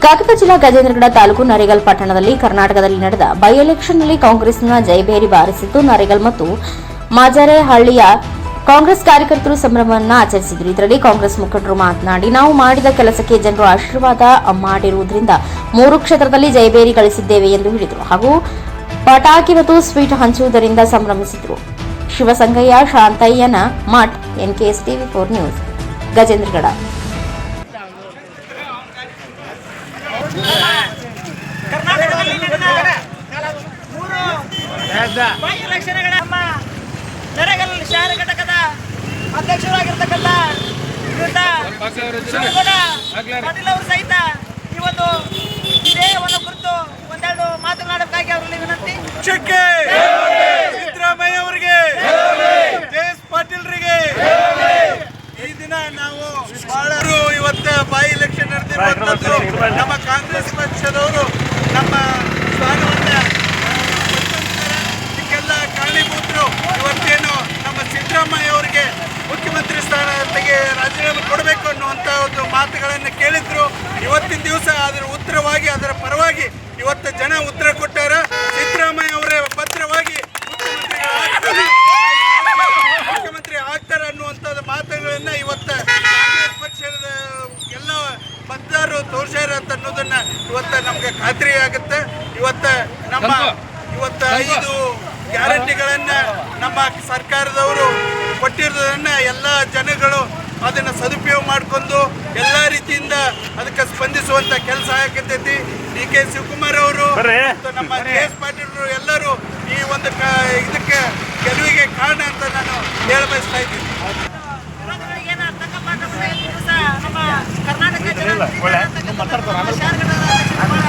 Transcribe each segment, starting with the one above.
ಗಾಗಪ ಜಿಲ್ಲಾ ಗಜೇಂದ್ರಗಡ ತಾಲೂಕು ನರೇಗಲ್ ಪಟ್ಟಣದಲ್ಲಿ ಕರ್ನಾಟಕದಲ್ಲಿ ನಡೆದ ಬೈ ಎಲೆಕ್ಷನ್ನಲ್ಲಿ ಕಾಂಗ್ರೆಸ್ನ ಜಯಬೇರಿ ಬಾರಿಸಿದ್ದು ನರೇಗಲ್ ಮತ್ತು ಮಾಜರೆಹಳ್ಳಿಯ ಕಾಂಗ್ರೆಸ್ ಕಾರ್ಯಕರ್ತರು ಸಂಭ್ರಮವನ್ನು ಆಚರಿಸಿದರು. ಇದರಲ್ಲಿ ಕಾಂಗ್ರೆಸ್ ಮುಖಂಡರು ಮಾತನಾಡಿ, ನಾವು ಮಾಡಿದ ಕೆಲಸಕ್ಕೆ ಜನರು ಆಶೀರ್ವಾದ ಮಾಡಿರುವುದರಿಂದ ಮೂರು ಕ್ಷೇತ್ರದಲ್ಲಿ ಜಯಬೇರಿ ಗಳಿಸಿದ್ದೇವೆ ಎಂದು ಹೇಳಿದರು. ಹಾಗೂ ಪಟಾಕಿ ಮತ್ತು ಸ್ವೀಟ್ ಹಂಚುವುದರಿಂದ ಸಂಭ್ರಮಿಸಿದರು. Shivasangayya, Shantayyanamath, NKS TV four news, Gajendragad. ಕರ್ನಾಟಕದಲ್ಲಿ ನಡೆದ ಮೂರು ಬೈ ಎಲೆಕ್ಷನ್ಗಳ ನಮ್ಮ ನರೇಗಲ್ ಶಹರ ಘಟಕದ ಅಧ್ಯಕ್ಷರಾಗಿರ್ತಕ್ಕಂಥ ಪಾಟೀಲ್ ಅವರು ಸಹಿತ ಈ ಒಂದು ಇದೇ ಒಂದು ಕುರಿತು ಒಂದೆರಡು ಮಾತನಾಡಬೇಕಾಗಿ ಅವರಲ್ಲಿ ವಿನಂತಿ. ಸಿದ್ದರಾಮಯ್ಯ ಅವರಿಗೆ ಜೆ ಎಸ್ ಪಾಟೀಲ್ರಿಗೆ ಈ ದಿನ ನಾವು ಬಹಳ ಇವತ್ತು ಬೈ ಎಲೆಕ್ಷನ್ ನಡೆದಿರುವಂತದ್ದು ನಮ್ಮ ಪಕ್ಷದವರು ನಮ್ಮ ಸ್ಥಾನವನ್ನ ಇದಕ್ಕೆಲ್ಲ ಕಾರಣೀಭೂತರು ಇವತ್ತೇನು ನಮ್ಮ ಸಿದ್ದರಾಮಯ್ಯ ಅವರಿಗೆ ಮುಖ್ಯಮಂತ್ರಿ ಸ್ಥಾನ ತೆಗೆ ರಾಜೀನಾಮೆ ಕೊಡಬೇಕು ಅನ್ನುವಂಥ ಒಂದು ಮಾತುಗಳನ್ನು ಕೇಳಿದ್ರು. ಇವತ್ತಿನ ದಿವಸ ಅದರ ಉತ್ತರವಾಗಿ ಅದರ ಪರವಾಗಿ ಇವತ್ತು ಜನ ಉತ್ತರ ಕೊಟ್ಟಾರ ಸಿದ್ದರಾಮಯ್ಯ ಅವರೇ ಭದ್ರವಾಗಿ ಮುಖ್ಯಮಂತ್ರಿಗಳಾಗ್ತಾರೆ. ಮುಖ್ಯಮಂತ್ರಿ ಆಗ್ತಾರೆ ಅನ್ನುವಂಥದ್ದು ಮಾತುಗಳನ್ನ ಇವತ್ತ ಕಾಂಗ್ರೆಸ್ ಪಕ್ಷದ ಎಲ್ಲ ಮತದಾರರು ತೋರ್ಸ್ಯಾರ ಅಂತ ಅನ್ನೋದನ್ನ ಇವತ್ತ ನಮ್ಗೆ ಖಾತ್ರಿ ಆಗುತ್ತೆ. ಇವತ್ತ ನಮ್ಮ ಇವತ್ತ ಐದು ಗ್ಯಾರಂಟಿಗಳನ್ನ ನಮ್ಮ ಸರ್ಕಾರದವರು ಕೊಟ್ಟಿರೋದನ್ನ ಎಲ್ಲ ಜನಗಳು ಅದನ್ನ ಸದುಪಯೋಗ ಮಾಡ್ಕೊಂಡು ಎಲ್ಲ ರೀತಿಯಿಂದ ಅದಕ್ಕೆ ಸ್ಪಂದಿಸುವಂತ ಕೆಲಸ ಆಗತೈತಿ. ಡಿ ಕೆ ಶಿವಕುಮಾರ್ ಅವರು ಮತ್ತು ನಮ್ಮ ಕೆ ಎಸ್ ಪಾಟೀಲ್ ಎಲ್ಲರೂ ಈ ಒಂದು ಕ- ಇದಕ್ಕೆ ಗೆಲುವಿಗೆ ಕಾರಣ ಅಂತ ನಾನು ಹೇಳ ಬಯಸ್ತಾ ಇದ್ದೀನಿ ವಿರೋಧಿಗಳಿಗೆ ಏನು ತಕ್ಕ ಪಾಠ ಬಂದ ಈ ದಿವಸ ನಮ್ಮ ಕರ್ನಾಟಕ ಜನಾಂಗದಿಂದ ನಮ್ಮ ಶಹರ ಘಟಕದ ಅಧ್ಯಕ್ಷರು ಬಹಳ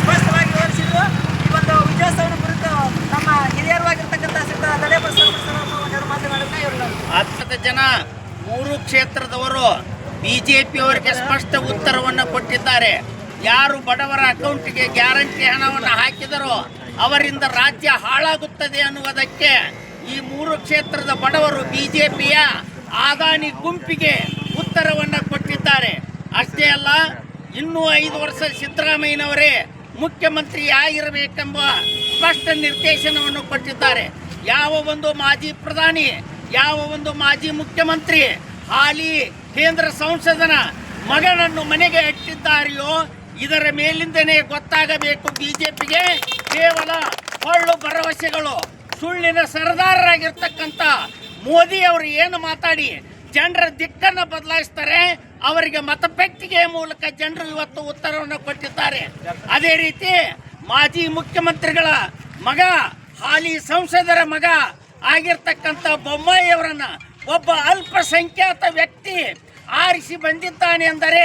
ಸ್ಪಷ್ಟವಾಗಿ ವಿವರಿಸಿದ್ರು ಈ ಒಂದು ವಿಜಯೋತ್ಸವದ ಕುರಿತು ನಮ್ಮ ಹಿರಿಯರು ಆಗಿರ್ತಕ್ಕಂಥ ಶ್ರೀಯುತ ದಲೇಬರ್ ಸರ್ವರ್ಸರನ್ನು ಒಂದೆರಡು ಹತ್ತದ ಜನ ಮೂರು ಕ್ಷೇತ್ರದವರು ಬಿಜೆಪಿಯವರಿಗೆ ಸ್ಪಷ್ಟ ಉತ್ತರವನ್ನು ಕೊಟ್ಟಿದ್ದಾರೆ. ಯಾರು ಬಡವರ ಅಕೌಂಟ್ಗೆ ಗ್ಯಾರಂಟಿ ಹಣವನ್ನು ಹಾಕಿದರೋ ಅವರಿಂದ ರಾಜ್ಯ ಹಾಳಾಗುತ್ತದೆ ಅನ್ನುವುದಕ್ಕೆ ಈ ಮೂರು ಕ್ಷೇತ್ರದ ಬಡವರು ಬಿಜೆಪಿಯ ಆದಾನಿ ಗುಂಪಿಗೆ ಉತ್ತರವನ್ನು ಕೊಟ್ಟಿದ್ದಾರೆ. ಅಷ್ಟೇ ಅಲ್ಲ, ಇನ್ನೂ ಐದು ವರ್ಷ ಸಿದ್ದರಾಮಯ್ಯನವರೇ ಮುಖ್ಯಮಂತ್ರಿ ಆಗಿರಬೇಕೆಂಬ ಸ್ಪಷ್ಟ ನಿರ್ದೇಶನವನ್ನು ಕೊಟ್ಟಿದ್ದಾರೆ. ಯಾವ ಒಂದು ಮಾಜಿ ಪ್ರಧಾನಿ ಯಾವ ಒಂದು ಮಾಜಿ ಮುಖ್ಯಮಂತ್ರಿ ಹಾಲಿ ಕೇಂದ್ರ ಸಂಸದನ ಮಗನನ್ನು ಮನೆಗೆ ಇಟ್ಟಿದ್ದಾರೆಯೋ, ಇದರ ಮೇಲಿಂದನೇ ಗೊತ್ತಾಗಬೇಕು ಬಿಜೆಪಿಗೆ. ಕೇವಲ ಹೊಳ್ಳು ಭರವಸೆಗಳು, ಸುಳ್ಳಿನ ಸರದಾರರಾಗಿರ್ತಕ್ಕಂಥ ಮೋದಿ ಅವರು ಏನು ಮಾತಾಡಿ, ಜನರ ದಿಕ್ಕನ್ನು ಬದಲಾಯಿಸ್ತಾರೆ, ಅವರಿಗೆ ಮತಪೆಟ್ಟಿಗೆಯ ಮೂಲಕ ಜನರು ಇವತ್ತು ಉತ್ತರವನ್ನು ಕೊಟ್ಟಿದ್ದಾರೆ. ಅದೇ ರೀತಿ ಮಾಜಿ ಮುಖ್ಯಮಂತ್ರಿಗಳ ಮಗ, ಹಾಲಿ ಸಂಸದರ ಮಗ ಆಗಿರ್ತಕ್ಕಂಥ ಬೊಮ್ಮಾಯಿಯವರನ್ನು ಒಬ್ಬ ಅಲ್ಪಸಂಖ್ಯಾತ ವ್ಯಕ್ತಿ ಆರಿಸಿ ಬಂದಿದ್ದಾನೆ ಎಂದರೆ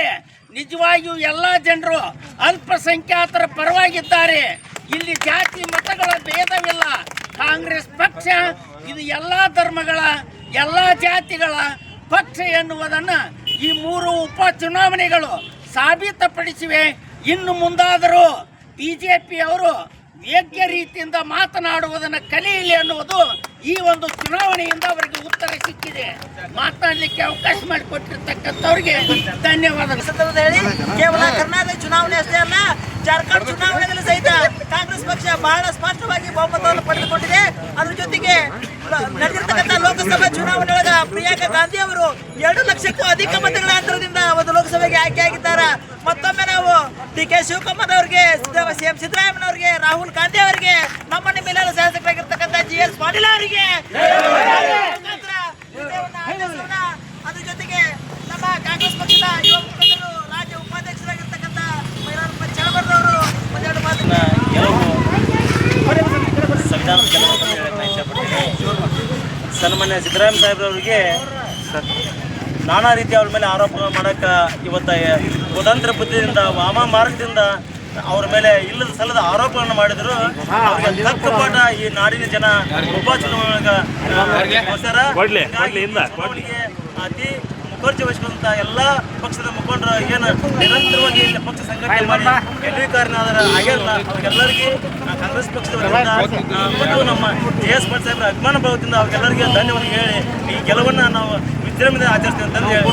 ನಿಜವಾಗಿಯೂ ಎಲ್ಲ ಜನರು ಅಲ್ಪಸಂಖ್ಯಾತರ ಪರವಾಗಿದ್ದಾರೆ. ಇಲ್ಲಿ ಜಾತಿ ಮತಗಳ ಭೇದವಿಲ್ಲ. ಕಾಂಗ್ರೆಸ್ ಪಕ್ಷ, ಇದು ಎಲ್ಲ ಧರ್ಮಗಳ, ಎಲ್ಲ ಜಾತಿಗಳ ಪಕ್ಷ ಎನ್ನುವುದನ್ನು ಈ ಮೂರು ಉಪ ಚುನಾವಣೆಗಳು ಸಾಬೀತುಪಡಿಸಿವೆ. ಇನ್ನು ಮುಂದಾದರೂ ಬಿಜೆಪಿ ಅವರು ಯೋಗ್ಯ ರೀತಿಯಿಂದ ಮಾತನಾಡುವುದನ್ನು ಕಲಿಯಲಿ ಅನ್ನುವುದು ಈ ಒಂದು ಚುನಾವಣೆಯಿಂದ ಅವರಿಗೆ ಉತ್ತರ ಸಿಕ್ಕಿದೆ. ಮಾತನಾಡಲಿಕ್ಕೆ ಅವಕಾಶ ಮಾಡಿಕೊಟ್ಟಿರ್ತಕ್ಕಂಥವ್ರಿಗೆ ಧನ್ಯವಾದ ಹೇಳಿ, ಕೇವಲ ಕರ್ನಾಟಕ ಚುನಾವಣೆ ಅಷ್ಟೇ ಅಲ್ಲ, ಜಾರ್ಖಂಡ್ ಚುನಾವಣೆಯಲ್ಲಿ ಸಹಿತ ಕಾಂಗ್ರೆಸ್ ಪಕ್ಷ ಬಹಳ ಸ್ಪಷ್ಟವಾಗಿ ಬಹುಮತವನ್ನು ಪಡೆದುಕೊಂಡಿದೆ. ಅದ್ರ ಜೊತೆಗೆ ನಡೆದಿರ್ತಕ್ಕಂಥ ಲೋಕಸಭಾ ಚುನಾವಣೆಯೊಳಗ ಪ್ರಿಯಾಂಕಾ ಗಾಂಧಿ ಅವರು ಎರಡು ಲಕ್ಷಕ್ಕೂ ಅಧಿಕ ಮತಗಳ ಅಂತರದಿಂದ ಒಂದು ಲೋಕಸಭೆಗೆ ಆಯ್ಕೆಯಾಗಿದ್ದಾರೆ ಮತ್ತೊಮ್ಮೆ ನಾವು ಡಿ ಕೆ ಶಿವಕುಮಾರ್ ಅವರಿಗೆ ಸಿಎಂ ಸಿದ್ದರಾಮಯ್ಯನವರಿಗೆ, ರಾಹುಲ್ ಗಾಂಧಿ ಅವರಿಗೆ ನಮ್ಮ ನಿಮ್ಮೆಲ್ಲ ಶಾಸಕರಾಗಿರ್ತಕ್ಕಂಥ ಜಿ ಎಸ್ ಪಾಟೀಲ್ ಅವರಿಗೆ. ಅದ್ರ ಜೊತೆಗೆ ನಮ್ಮ ಕಾಂಗ್ರೆಸ್ ಪಕ್ಷದ ಯುವ ರಾಜ್ಯ ಉಪಾಧ್ಯಕ್ಷರಾಗಿರ್ತಕ್ಕಂಥ ಮೈಲಾರಪ್ಪ ಚಳಬರ್ದವರು ಒಂದೆರಡು ಮಾತು ಸಂವಿಧಾನ ಕೆಲಸವನ್ನು ಹೇಳಕ್ಕೆ ನಾನು ಇಷ್ಟಪಡ್ತೀನಿ ಸನ್ಮಾನ್ಯ ಸಿದ್ದರಾಮಯ್ಯ ಸಾಹೇಬ್ರವರಿಗೆ ನಾನಾ ರೀತಿ ಅವ್ರ ಮೇಲೆ ಆರೋಪ ಮಾಡಕ್ಕೆ ಇವತ್ತ ಕುತಂತ್ರ ಬುದ್ಧಿಯಿಂದ ವಾಮ ಮಾರ್ಗದಿಂದ ಅವ್ರ ಮೇಲೆ ಇಲ್ಲದ ಸಲ್ಲದ ಆರೋಪಗಳನ್ನು ಮಾಡಿದ್ರು. ತಕ್ಕ ಪಾಠ ಈ ನಾಡಿನ ಜನ ಉಪ ಅವರಿಗೆ ಅತಿ ಮುಖರ್ಜಿ ವಹಿಸಿಕೊಂಡಂತ ಎಲ್ಲ ಪಕ್ಷದ ಮುಖಂಡರು ಏನು ನಿರಂತರವಾಗಿ ಇಲ್ಲಿ ಪಕ್ಷ ಸಂಘಟನೆ ಮಾಡಿ ಗೆಲುವು ಕಾರಣಾದರ ಆಗ್ಯಾರಲ್ಲ ಅವ್ರಿಗೆಲ್ಲರಿಗೆ ಕಾಂಗ್ರೆಸ್ ಪಕ್ಷದ ಮತ್ತು ನಮ್ಮ ಜೆ ಎಸ್ ಪಾಟೀಲ್ ಸಾಹೇಬ್ರ ಅಭಿಮಾನ ಭಾವದಿಂದ ಅವ್ರಿಗೆಲ್ಲರಿಗೆ ಧನ್ಯವಾದ ಹೇಳಿ ಈ ಗೆಲುವನ್ನು ನಾವು ವಿಜೃಂಭಣೆ ಆಚರಿಸ್ತೇವೆ ಅಂತಂದು ಹೇಳಿ